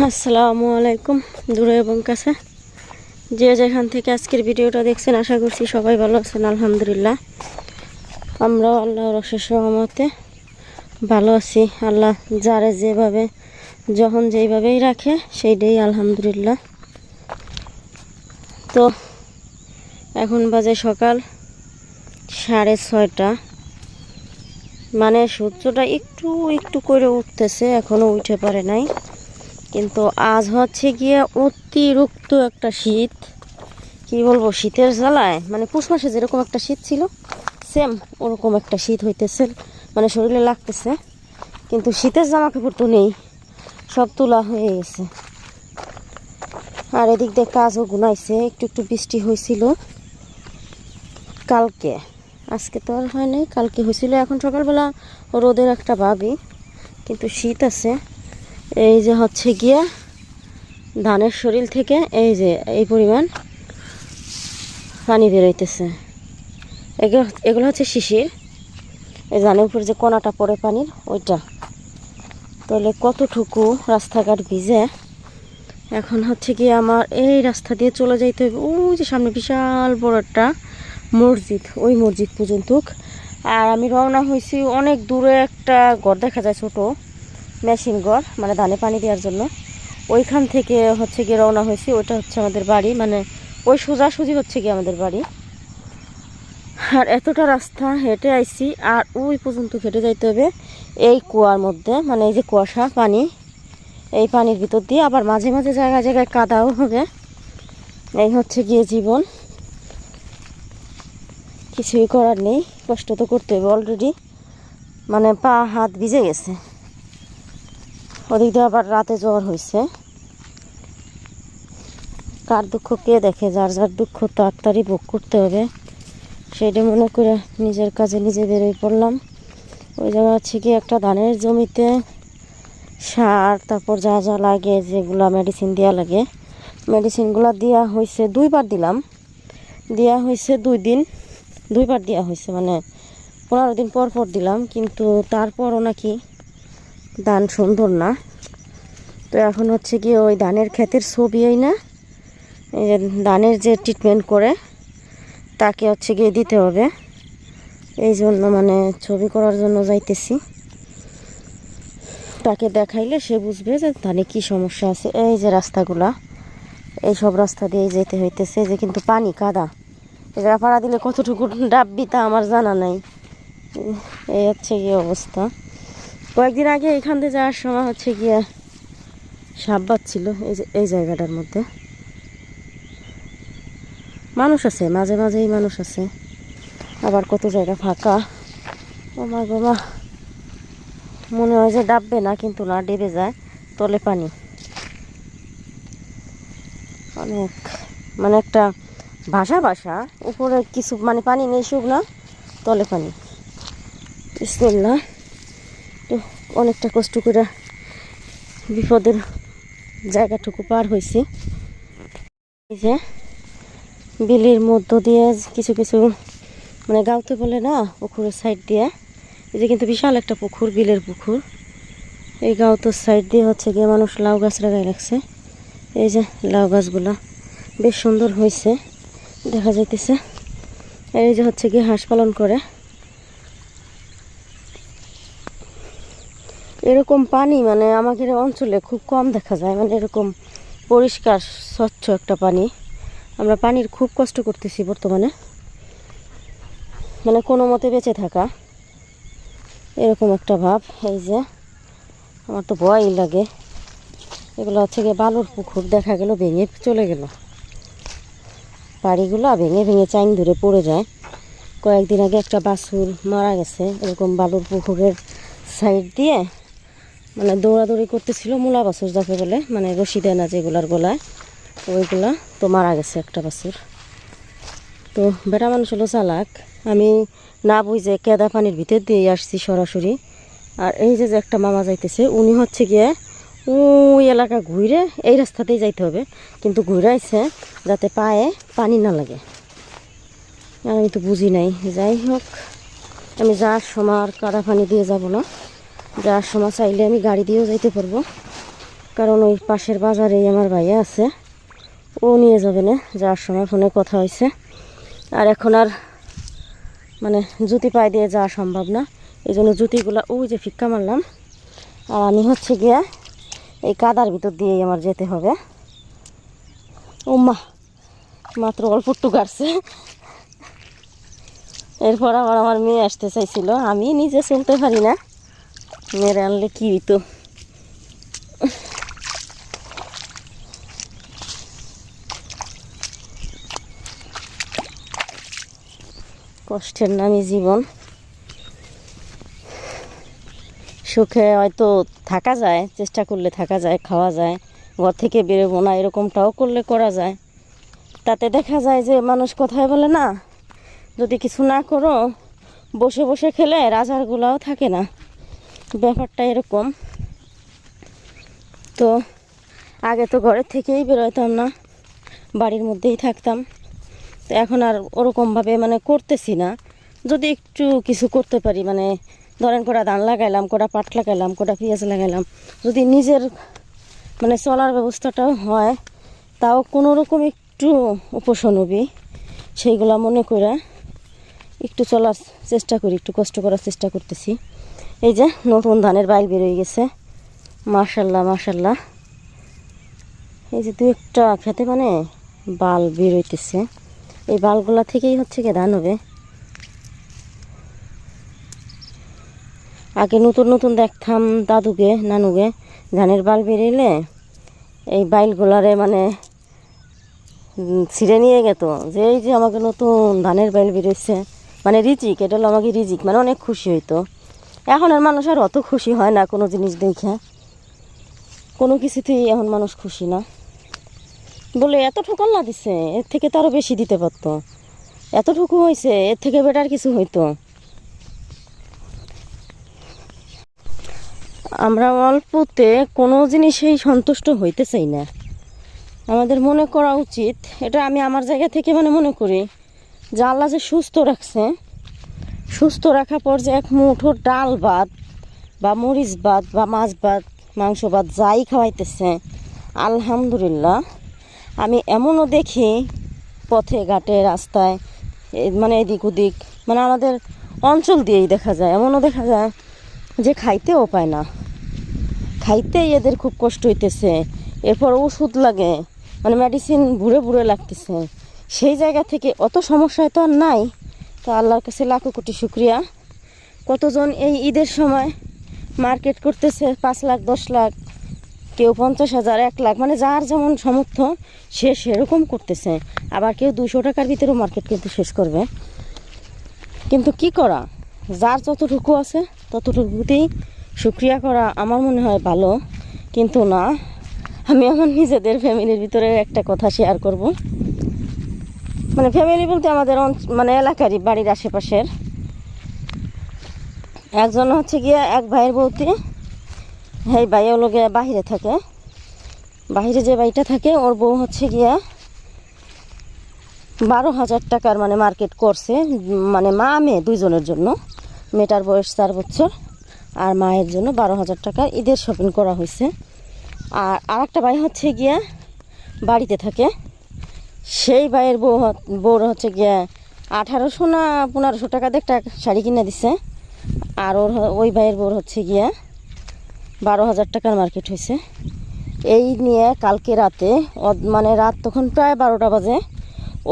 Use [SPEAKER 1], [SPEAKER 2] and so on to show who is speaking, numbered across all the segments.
[SPEAKER 1] আসসালামু আলাইকুম, দূরে এবং কাছে। যে যেখান থেকে আজকের ভিডিওটা দেখছেন, আশা করছি সবাই ভালো আছেন, আলহামদুলিল্লাহ। আমরাও আল্লাহর অশেষ রহমতে ভালো আছি। আল্লাহ যারে যেভাবে, যখন যেইভাবেই রাখে, সেইটাই আলহামদুলিল্লাহ। তো, এখন বাজে সকাল সাড়ে ছয়টা। মানে সূর্যটা একটু একটু করে উঠতেছে, এখনও উঠে পারে নাই। কিন্তু আজ হচ্ছে গিয়ে অতিরিক্ত একটা শীত। কি বলব, শীতের জ্বালায়। মানে পুষ মাসে যেরকম একটা শীত ছিল সেম ওরকম একটা শীত হইতেছে। মানে শরীরে লাগতেছে। কিন্তু শীতের জামা কাপড় তো নেই, সব তোলা হয়ে গেছে। আর এদিক দিয়ে কাজও গুনাইছে, একটু একটু বৃষ্টি হয়েছিল কালকে, আজকে তো আর হয় নাই, কালকে হয়েছিল এখন সকালবেলা রোদের একটা ভাবি কিন্তু শীত আছে। এই যে হচ্ছে গিয়া ধানের শরীর থেকে এই যে এই পরিমাণ পানি বেরোইতেছে এগুলো এগুলো হচ্ছে শিশির। এই ধানের উপরে যে কোনাটা পড়ে পানির, ওইটা। তাহলে কতটুকু রাস্তাঘাট ভিজে? এখন হচ্ছে কি আমার এই রাস্তা দিয়ে চলে যাইতে হবে ওই যে সামনে বিশাল বড় একটা মসজিদ, ওই মসজিদ পর্যন্ত। আর আমি রওনা হয়েছি অনেক দূরে একটা ঘর দেখা যায় ছোট। মেশিন ঘর মানে ধানে পানি দেওয়ার জন্য। ওইখান থেকে হচ্ছে গিয়ে রওনা হয়েছি, ওইটা হচ্ছে আমাদের বাড়ি মানে ওই সোজাসুজি হচ্ছে গিয়ে আমাদের বাড়ি। আর এতটা রাস্তা হেঁটে আইছি, আর ওই পর্যন্ত হেঁটে যাইতে হবে এই কুয়ার মধ্যে মানে এই যে কুয়াশা, পানি। এই পানির ভিতর দিয়ে আবার মাঝে মাঝে জায়গায় জায়গায় কাদাও হবে। এই হচ্ছে গিয়ে জীবন। কিছুই করার নেই, কষ্ট তো করতে হবে অলরেডি মানে পা, হাত ভিজে গেছে। ওদিক দিয়ে আবার রাতে জ্বর হয়েছে কার দুঃখ কে দেখে, যার যার দুঃখ তাড়াতাড়ি ভোগ করতে হবে। সেটা মনে করে নিজের কাজে নিজে বেরোয় পড়লাম। ওই জায়গা হচ্ছে কি একটা ধানের জমিতে সার, তারপর যা যা লাগে, যেগুলা মেডিসিন দেওয়া লাগে। মেডিসিনগুলো দেওয়া হয়েছে দুইবার দিলাম। দেওয়া হয়েছে দুই দিন, দুইবার দেওয়া হয়েছে মানে পনেরো দিন পর পর দিলাম, কিন্তু তারপরও নাকি ধান সুন্দর না। তো এখন হচ্ছে কি ওই ধানের ক্ষেতের ছবি এই না? এই যে ধানের যে ট্রিটমেন্ট করে, তাকে হচ্ছে গিয়ে দিতে হবে। এই জন্য মানে ছবি করার জন্য যাইতেছি। তাকে দেখাইলে সে বুঝবে যে ধানে কি সমস্যা আছে। এই যে রাস্তাগুলা, এই সব রাস্তা দিয়ে যেতে হইতেছে। যে কিন্তু পানি কাদা। এটা পাড়া দিলে কতটুকু ডাববি তা আমার জানা নাই। এই হচ্ছে গিয়ে অবস্থা। কয়েকদিন আগে এখান থেকে যাওয়ার সময় হচ্ছে গিয়ে সাপ ছিল এই যে এই জায়গাটার মধ্যে। মানুষ আছে, মাঝে মাঝেই মানুষ আছে। আবার কত জায়গা ফাঁকা। ও মা বাবা মনে হয় যে ডাববে না, কিন্তু না, ডেবে যায়। তলে পানি। অনেক। মানে একটা ভাষা ভাষা। উপরে কিছু মানে পানি নেই, শুকনা। তলে পানি। তো অনেকটা কষ্ট করে বিপদের জায়গাটুকু পার হয়েছি। এই যে, বিলির মধ্য দিয়ে কিছু কিছু মানে গাঁওতে বলে না, পুকুরের সাইড দিয়ে। এই যে কিন্তু বিশাল একটা পুকুর, বিলের পুকুর। এই গাঁওতোর সাইড দিয়ে হচ্ছে গিয়ে মানুষ লাউ গাছ লাগাই রাখছে। এই যে লাউ গাছগুলা বেশ সুন্দর হয়েছে, দেখা যাইতেছে। এই যে হচ্ছে গিয়ে হাঁস পালন করে। এরকম পানি মানে আমাদের অঞ্চলে খুব কম দেখা যায়। মানে এরকম পরিষ্কার, স্বচ্ছ একটা পানি। আমরা পানির খুব কষ্ট করতেছি বর্তমানে। মানে কোনো মতে বেঁচে থাকা। এরকম একটা ভাব, এই যে আমার তো ভয়ই লাগে। এগুলো হচ্ছে গিয়ে বালুর পুকুর, দেখা গেল ভেঙে চলে গেল। বাড়িগুলো ভেঙে ভেঙে চাইন ধরে পড়ে যায়। কয়েকদিন আগে একটা বাছুর মারা গেছে, এরকম বালুর পুকুরের সাইড দিয়ে। মানে দৌড়াদৌড়ি করতেছিল মূলা বাছুর যাকে বলে মানে রশি দেয় না যেগুলার গলায় ওইগুলা তো মারা গেছে একটা বাছুর। তো বেটা মানুষ হলো চালাক। আমি না বুঝে কেদা পানির ভিতর দিয়ে আসছি সরাসরি। আর এই যে যে একটা মামা যাইতেছে, উনি হচ্ছে গিয়ে ওই এলাকা ঘুরে এই রাস্তাতেই যাইতে হবে। কিন্তু ঘুরাইছে যাতে পায়ে পানি না লাগে। আমি তো বুঝি নাই। যাই হোক, আমি যাওয়ার সময় আর কাদা পানি দিয়ে যাব না। যাওয়ার সময় চাইলে আমি গাড়ি দিয়েও যাইতে পারব। কারণ ওই পাশের বাজারেই আমার ভাইয়া আছে। ও নিয়ে যাবে না যাওয়ার সময় ফোনে কথা হয়েছে। আর এখন আর মানে জুতি পায়ে দিয়ে যাওয়া সম্ভব না। এই জন্য জুতিগুলো ওই যে ফিক্কা মারলাম। আর আমি হচ্ছে গিয়ে এই কাদার ভিতর দিয়েই আমার যেতে হবে। ও মা মাত্র অল্প একটু গাড়ছে। এরপর আবার আমার মেয়ে আসতে চাইছিল। আমি নিজে চলতে পারি না। মেয়ের আনলে কি হইতো? কষ্টের নামই জীবন। সুখে হয়তো থাকা যায়, চেষ্টা করলে থাকা যায়, খাওয়া যায়, ঘর থেকে বেরোবো না, এরকমটাও করলে করা যায়। তাতে দেখা যায় যে মানুষ কোথায় বলে, না, যদি কিছু না করো, বসে বসে খেলে রাজারগুলাও থাকে না। ব্যাপারটা এরকম। তো আগে তো ঘরের থেকেই বেরোতাম না, বাড়ির মধ্যেই থাকতাম। তো এখন আর ওরকমভাবে মানে করতেছি না। যদি একটু কিছু করতে পারি মানে ধরেন কটা ধান লাগাইলাম, কটা পাট লাগাইলাম, কোটা পেঁয়াজ লাগাইলাম, যদি নিজের মানে চলার ব্যবস্থাটাও হয়, তাও কোনো রকম একটু উপশম হবে, সেইগুলো মনে করে একটু চলার চেষ্টা করি, একটু কষ্ট করার চেষ্টা করতেছি। এই যে নতুন ধানের বাইল বেরোয় গেছে। মার্শাল্লাহ মার্শাল্লাহ এই যে দু একটা খেতে মানে বাল বেরোইতেছে এই বালগুলা থেকেই হচ্ছে কি ধান হবে। আগে নতুন নতুন দেখতাম দাদুকে, নানুকে ধানের বাল বেরিয়ে এই বাইলগুলারে মানে ছিঁড়ে নিয়ে গেত। যে এই যে আমাকে নতুন ধানের বাইল বেরোচ্ছে মানে রিজিক, এটা হলো আমাকে রিজিক মানে অনেক খুশি হইতো। এখন আর মানুষ আর অত খুশি হয় না কোনো জিনিস দেখে। কোনো কিছুতেই এখন মানুষ খুশি না। বলে, এতটুকু না দিছে, এর থেকে তো আরও বেশি দিতে পারতো। এতটুকু হয়েছে এর থেকে বেটার কিছু হইতো। আমরা অল্পতে কোনো জিনিসেই সন্তুষ্ট হইতে চাই না। আমাদের মনে করা উচিত, এটা আমি আমার জায়গা থেকে মানে মনে করি, যে আল্লাহ যে সুস্থ রাখছে সুস্থ রাখা পর যে এক মুঠো ডাল ভাত বা মরিচ ভাত বা মাছ ভাত, মাংস ভাত যাই খাওয়াইতেছে। আলহামদুলিল্লাহ। আমি এমনও দেখি পথে, ঘাটে, রাস্তায় মানে এদিক ওদিক মানে আমাদের অঞ্চল দিয়েই দেখা যায়, এমনও দেখা যায় যে খাইতেও পায় না। খাইতেই এদের খুব কষ্ট হইতেছে। এরপর ওষুধ লাগে মানে মেডিসিন বুড়ে বুড়ে লাগতেছে। সেই জায়গা থেকে অত সমস্যায় তো আর নাই। তো আল্লাহর কাছে লাখো কোটি শুক্রিয়া। কতজন এই ঈদের সময় মার্কেট করতেছে? পাঁচ লাখ, দশ লাখ, কেউ পঞ্চাশ হাজার, এক লাখ মানে যার যেমন সমর্থ সে সেরকম করতেছে। আবার কেউ দুশো টাকার ভিতরেও মার্কেট কিন্তু শেষ করবে। কিন্তু কি করা? যার যতটুকু আছে, ততটুকুতেই সুক্রিয়া করা আমার মনে হয় ভালো। কিন্তু না, আমি আমার নিজেদের ফ্যামিলির ভিতরে একটা কথা শেয়ার করব। মানে ফ্যামিলি বলতে আমাদের মানে এলাকারই, বাড়ির আশেপাশের। একজন হচ্ছে গিয়ে এক ভাইয়ের বউতি। এই ভাই হলো গিয়ে বাহিরে থাকে। বাহিরে যে বাড়িটা থাকে, ওর বউ হচ্ছে গিয়া বারো হাজার টাকার মানে মার্কেট করছে মানে মা মেয়ে দুইজনের জন্য। মেয়েটার বয়স চার বছর, আর মায়ের জন্য বারো হাজার টাকার ঈদের শপিং করা হয়েছে। আর আরেকটা ভাই হচ্ছে গিয়া বাড়িতে থাকে। সেই ভাইয়ের বউ বউর হচ্ছে গিয়া আঠারোশো না পনেরোশো টাকা দিয়ে একটা শাড়ি কিনে দিছে। আর ওর ওই ভাইয়ের বউর হচ্ছে গিয়া বারো হাজার টাকার মার্কেট হয়েছে এই নিয়ে কালকে রাতে মানে রাত তখন প্রায় বারোটা বাজে।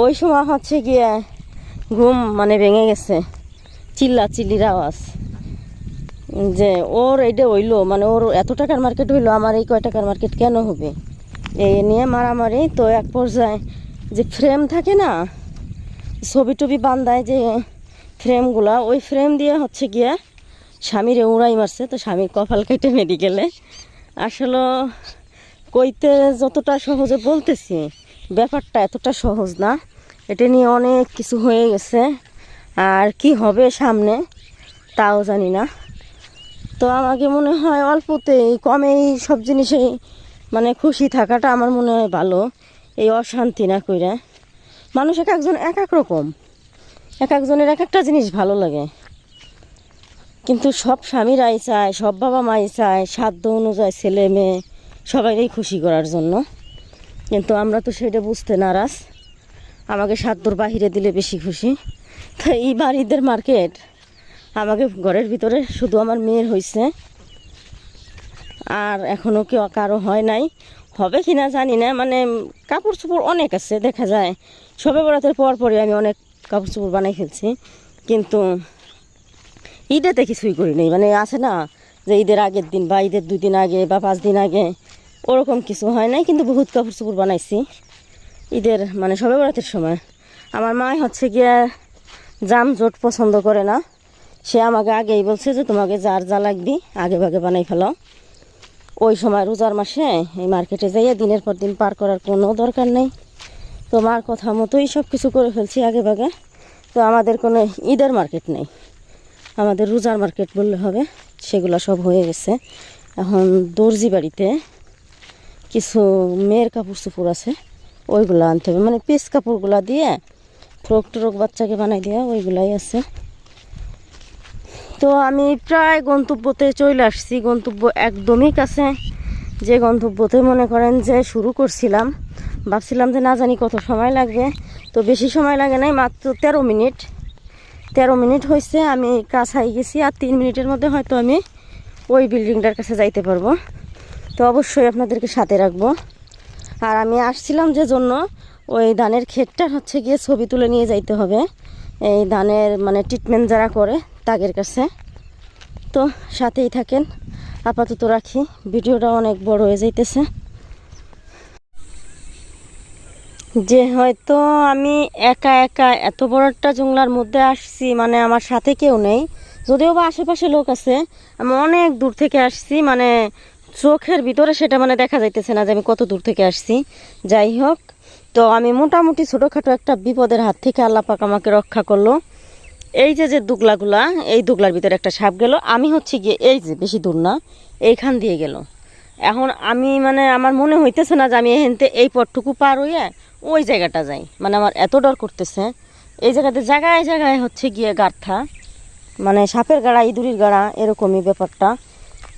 [SPEAKER 1] ওই সময় হচ্ছে গিয়ে ঘুম মানে ভেঙে গেছে। চিল্লা চিল্লির আওয়াজ। যে ওর এইটা হইল মানে ওর এত টাকার মার্কেট হইল, আমার এই কয় টাকার মার্কেট কেন হবে? এই নিয়ে মারামারি তো এক পর্যায়ে যে ফ্রেম থাকে না, ছবি টবি বান্ধায় যে ফ্রেমগুলা ওই ফ্রেম দিয়ে হচ্ছে গিয়ে স্বামীরে উড়াই মারছে। তো স্বামী কপাল কেটে মেডিকেলে। আসলে কইতে যতটা সহজে বলতেছি, ব্যাপারটা এতটা সহজ না। এটা নিয়ে অনেক কিছু হয়ে গেছে। আর কি হবে সামনে, তাও জানি না। তো আমাকে মনে হয় অল্পতেই কমেই সব জিনিসেই মানে খুশি থাকাটা আমার মনে হয় ভালো। এই অশান্তি না কইরা। মানুষ এক একজন এক এক রকম। এক একজনের এক একটা জিনিস ভালো লাগে। কিন্তু সব স্বামীরাই চায়, সব বাবা মাই চায় সাধ্য অনুযায়ী ছেলে মেয়ে সবাইকেই খুশি করার জন্য। কিন্তু আমরা তো সেটা বুঝতে নারাজ। আমাকে সাধ্যর বাহিরে দিলে বেশি খুশি। তো এই বাড়িদের মার্কেট আমাকে ঘরের ভিতরে শুধু আমার মেয়ের হয়েছে আর এখনও কেউ কারও হয় নাই। হবে কি না জানি না। মানে কাপড় চোপড় অনেক আছে, দেখা যায়। সবে বরাতের পর পরই আমি অনেক কাপড় চোপড় বানাই ফেলছি। কিন্তু ঈদেতে কিছুই করি নাই। মানে আছে না যে ঈদের আগের দিন বা ঈদের দুই দিন আগে বা পাঁচ দিন আগে ওরকম কিছু হয় নাই, কিন্তু বহুত কাপড় চোপড় বানাইছি ঈদের মানে সবে বরাতের সময়। আমার মা হচ্ছে গিয়ে জাম জোট পছন্দ করে না। সে আমাকে আগেই বলছে যে, তোমাকে যার যা লাগবি, আগে ভাগে বানাই ফেলাও ওই সময় রোজার মাসে এই মার্কেটে যাইয়া দিনের পর দিন পার করার কোনো দরকার নেই। তো মার কথা মতোই সব কিছু করে ফেলছি আগে ভাগে। তো আমাদের কোনো ঈদের মার্কেট নেই। আমাদের রোজার মার্কেট বললে হবে, সেগুলো সব হয়ে গেছে। এখন দর্জি বাড়িতে কিছু মেয়ের কাপড় চোপড় আছে, ওইগুলো আনতে হবে। মানে পিস কাপড়গুলো দিয়ে, ফ্রক ট্রক বাচ্চাকে বানাই দেওয়া ওইগুলাই আছে। তো আমি প্রায় গন্তব্যতে চলে আসছি। গন্তব্য একদমই কাছে। যে গন্তব্যতে মনে করেন যে শুরু করছিলাম, ভাবছিলাম যে না জানি কত সময় লাগবে। তো বেশি সময় লাগে নাই, মাত্র তেরো মিনিট। তেরো মিনিট হয়েছে আমি কাছাই গেছি আর তিন মিনিটের মধ্যে হয়তো আমি ওই বিল্ডিংটার কাছে যাইতে পারব। তো অবশ্যই আপনাদেরকে সাথে রাখব। আর আমি আসছিলাম যে জন্য ওই ধানের ক্ষেতটা হচ্ছে গিয়ে ছবি তুলে নিয়ে যাইতে হবে। এই ধানের মানে ট্রিটমেন্ট যারা করে তাদের কাছে। তো সাথেই থাকেন। আপাতত রাখি। ভিডিওটা অনেক বড় হয়ে যাইতেছে। যে হয়তো আমি একা একা এত বড় একটা জংলার মধ্যে আসছি মানে আমার সাথে কেউ নেই, যদিও বা আশেপাশে লোক আছে, আমি অনেক দূর থেকে আসছি মানে চোখের ভিতরে সেটা মানে দেখা যাইতেছে না যে আমি কত দূর থেকে আসছি। যাই হোক, তো আমি মোটামুটি ছোটোখাটো একটা বিপদের হাত থেকে আল্লাহ পাক আমাকে রক্ষা করল। এই যে যে দুগলাগুলা, এই দুগলার ভিতরে একটা সাপ গেল। আমি হচ্ছে গিয়ে এই যে বেশি দূর না, এইখান দিয়ে গেল। এখন আমি মানে আমার মনে হইতেছে না যে আমি এখানতে এই পথটুকু পার হইয়া ওই জায়গাটা যাই। মানে আমার এত ডর করতেছে। এই জায়গাতে জায়গায় জায়গায় হচ্ছে গিয়ে গার্থা মানে সাপের গাড়া, ইঁদুরির গাড়া, এরকমই ব্যাপারটা।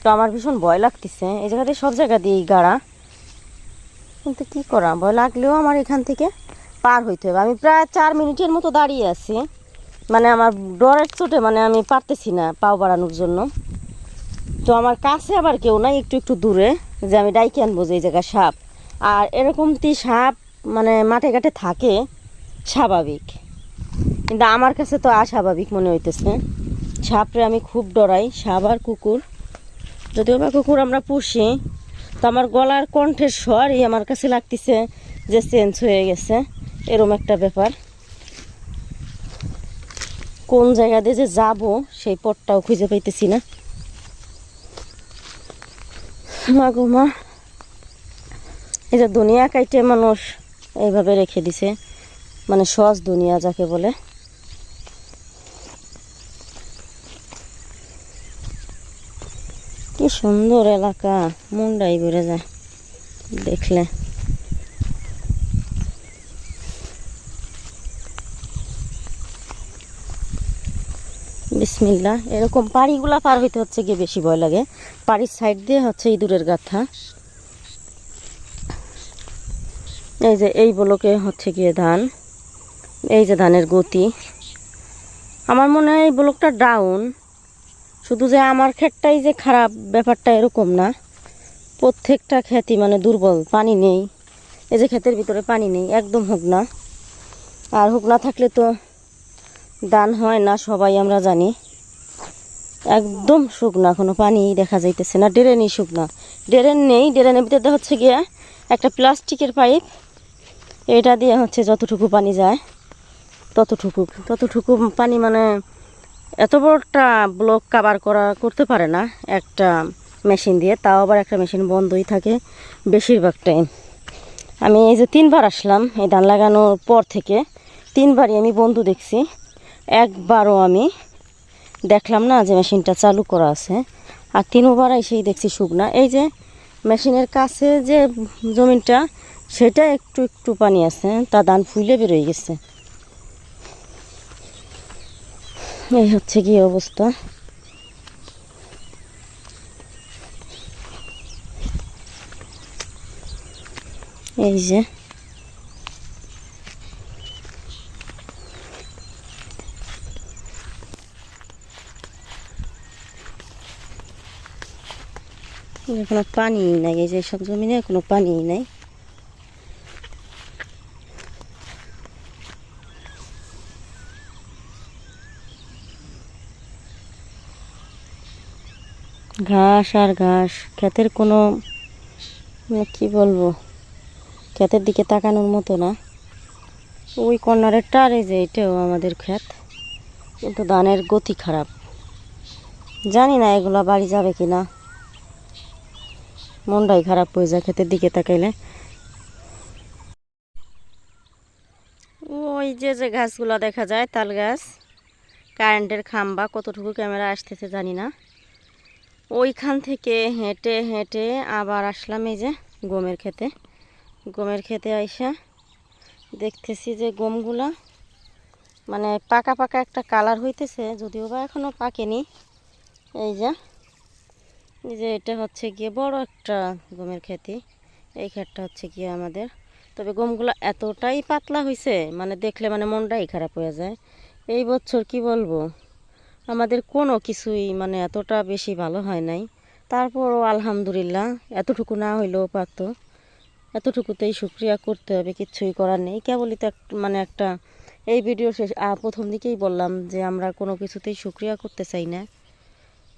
[SPEAKER 1] তো আমার ভীষণ ভয় লাগতেছে। এই জায়গাতে সব জায়গা দিয়েই গাড়া। কিন্তু কি করা? ভয় লাগলেও আমার এখান থেকে পার হইতে হবে। আমি প্রায় চার মিনিটের মতো দাঁড়িয়ে আছি। মানে আমার ডরের চোটে মানে আমি পারতেছি না পাও বাড়ানোর জন্য। তো আমার কাছে আবার কেউ নাই, একটু একটু দূরে, যে আমি ডাইকে আনব যে এই জায়গায় সাপ। আর এরকমটি সাপ মানে মাঠে ঘাটে থাকে, স্বাভাবিক। কিন্তু আমার কাছে তো অস্বাভাবিক মনে হইতেছে। সাপরে আমি খুব ডরাই, সাপ আর কুকুর। যদিও বা কুকুর আমরা পুষি, তো আমার গলার কণ্ঠের স্বরই আমার কাছে লাগতেছে যে চেঞ্জ হয়ে গেছে। এরম একটা ব্যাপার। কোন জায়গা দিয়ে যে যাব, সেই পথটাও খুঁজে পাইতেছি না। মা গো মা, এই যে দুনিয়া কাইটে মানুষ এইভাবে রেখে দিছে মানে সহজ দুনিয়া যাকে বলে। কি সুন্দর এলাকা, মনটাই বেড়ে যায়, দেখলে। বিসমিল্লা এরকম পাড়িগুলা পার হইতে হচ্ছে গিয়ে বেশি ভয় লাগে। পাড়ির সাইড দিয়ে হচ্ছে ইঁদুরের গাথা। এই যে এই বলকে হচ্ছে গিয়ে ধান। এই যে ধানের গতি। আমার মনে হয় এই ব্লকটা ডাউন শুধু যে আমার ক্ষেতটাই যে খারাপ, ব্যাপারটা এরকম না। প্রত্যেকটা ক্ষেতই মানে দুর্বল, পানি নেই। এই যে ক্ষেতের ভিতরে পানি নেই, একদম হোক না। আর হোক না থাকলে তো দান হয় না, সবাই আমরা জানি। একদম শুকনা কোনো পানি দেখা যাইতেছে না, ড্রেনই শুকনা। ড্রেন নেই, ড্রেনের ভিতরে হচ্ছে গিয়ে একটা প্লাস্টিকের পাইপ, এটা দিয়ে হচ্ছে যতটুকু পানি যায়, ততটুকু। ততটুকু পানি মানে এত বড় একটা ব্লক কাবার করা, করতে পারে না একটা মেশিন দিয়ে, তাও আবার একটা মেশিন বন্ধই থাকে বেশিরভাগ টাইম আমি এই যে তিনবার আসলাম, এই ধান লাগানোর পর থেকে তিনবারই আমি বন্ধু দেখছি, একবারও আমি দেখলাম না যে মেশিনটা চালু করা আছে। আর তিনবার এসেই দেখছি শুকনা। এই যে মেশিনের কাছে যে জমিনটা, সেটা একটু একটু পানি আছে, তা ধান ফুলে বেরোয় গেছে। এই হচ্ছে কি অবস্থা। এই যে কোনো পানি নাই, এই যে সব জমিনে কোনো পানি নাই। ঘাস আর ঘাস, ক্ষেতের কোনো মানে কি বলব, ক্ষেতের দিকে তাকানোর মতো না। ওই কর্নারেরটা আর এই যে এটাও আমাদের ক্ষেত, কিন্তু ধানের গতি খারাপ। জানি না এগুলা বাড়ি যাবে কি না মনটাই খারাপ হয়ে যায় ক্ষেতের দিকে তাকাইলে। ওই যে যে গাছগুলো দেখা যায়, তাল গাছ, কারেন্টের খাম্বা, কতটুকু ক্যামেরা আসতেছে জানি না। ওইখান থেকে হেঁটে হেঁটে আবার আসলাম এই যে গমের খেতে গমের খেতে আইসা দেখতেছি যে গমগুলা মানে পাকা পাকা একটা কালার হইতেছে, যদিও বা এখনও পাকেনি। এই যে যে এটা হচ্ছে গিয়ে বড় একটা গমের খেতি। এই ক্ষেতটা হচ্ছে গিয়ে আমাদের। তবে গমগুলো এতটাই পাতলা হয়েছে মানে দেখলে মানে মনটাই খারাপ হয়ে যায়। এই বছর কি বলব, আমাদের কোনো কিছুই মানে এতটা বেশি ভালো হয় নাই। তারপরও আলহামদুলিল্লাহ, এতটুকু না হইলেও পারত। এতটুকুতেই শুক্রিয়া করতে হবে কিচ্ছুই করার নেই। কেবলই তো মানে একটা, এই ভিডিও শেষ প্রথম দিকেই বললাম যে আমরা কোনো কিছুতেই শুক্রিয়া করতে চাই না।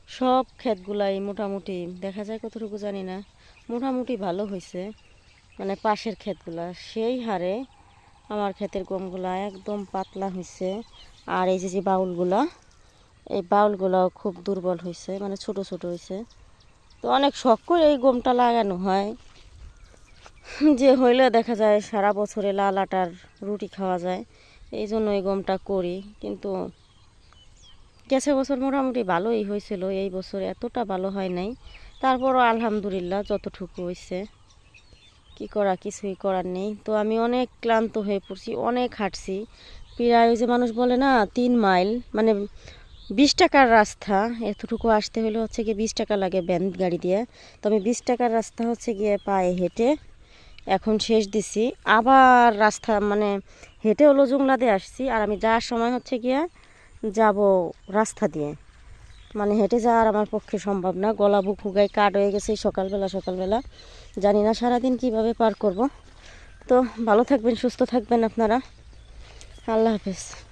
[SPEAKER 1] সব ক্ষেতগুলাই মোটামুটি, দেখা যায় কতটুকু জানি না, মোটামুটি ভালো হয়েছে মানে পাশের ক্ষেতগুলা, সেই হারে আমার ক্ষেতের গমগুলা একদম পাতলা হয়েছে আর এই যে যে বাউলগুলা, এই বাউলগুলাও খুব দুর্বল হয়েছে মানে ছোট ছোট হয়েছে তো অনেক শখ করে এই গমটা লাগানো হয়। যে হইলে দেখা যায় সারা বছরে লাল আটার রুটি খাওয়া যায় এই জন্য এই গমটা করি। কিন্তু গেছে বছর মোটামুটি ভালোই হয়েছিল, এই বছর এতটা ভালো হয় নাই। তারপরও আলহামদুলিল্লাহ যতটুকু হয়েছে। কি করা, কিছুই করার নেই। তো আমি অনেক ক্লান্ত হয়ে পড়ছি, অনেক হাঁটছি। প্রায় ওই যে মানুষ বলে না, তিন মাইল মানে বিশ টাকার রাস্তা। এতটুকু আসতে হলে হচ্ছে গিয়ে বিশ টাকা লাগে ভ্যান গাড়ি দিয়ে। তো আমি বিশ টাকার রাস্তা হচ্ছে গিয়ে পায়ে হেঁটে এখন শেষ দিছি। আবার রাস্তা মানে হেঁটে হলো জুংলা দিয়ে আসছি। আর আমি যাওয়ার সময় হচ্ছে গিয়ে যাব রাস্তা দিয়ে। মানে হেঁটে যাওয়ার আমার পক্ষে সম্ভব না। গলা বুক হুগায় কাট হয়ে গেছে সকালবেলা সকালবেলা। জানি না সারাদিন কীভাবে পার করব। তো ভালো থাকবেন, সুস্থ থাকবেন আপনারা। আল্লাহ হাফেজ।